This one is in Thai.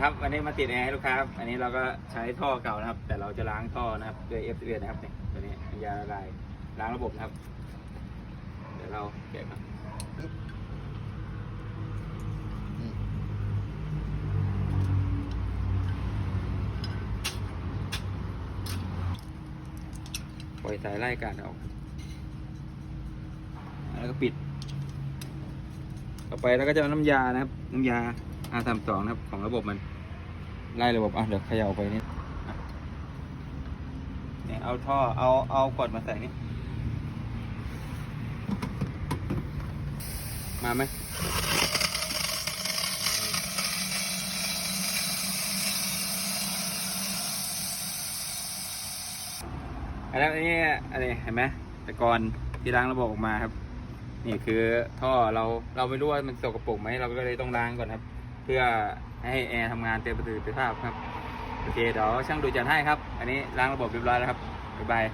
นะครับวันนี้มาติดแอร์ให้ลูกค้าครับอันนี้เราก็ใช้ท่อเก่านะครับ แต่เราจะล้างท่อนะครับด้วย F11 นะครับเนี่ยตัวนี้น้ำยาละลายล้างระบบนะครับ เดี๋ยวเราแกะครับปล่อยสายไล่กาศออก แล้วก็ปิด ต่อไปเราก็จะน้ำยานะครับ น้ำยา R32 นะครับ ของระบบมัน ไล่ระบบอะเดี๋ยวขย่าไปนิดอ่เนี่ยเอาท่อเอาเอากดมาใส่นี่มาไหมอันนี้อันนี้อันนี้เห็นไหมแต่ก่อนที่ล้างระบบออกมาครับ นี่คือท่อเราเราไม่รู้ว่ามันสกปรกไหมเราก็เลยต้องล้างก่อนครับ พื่อให้แอร์ทำงานเต็มประสิทธิภาพครับ โอเคเดี๋ยวช่างดูจัดให้ครับ อันนี้ล้างระบบเรียบร้อยแล้วครับบ๊ายบาย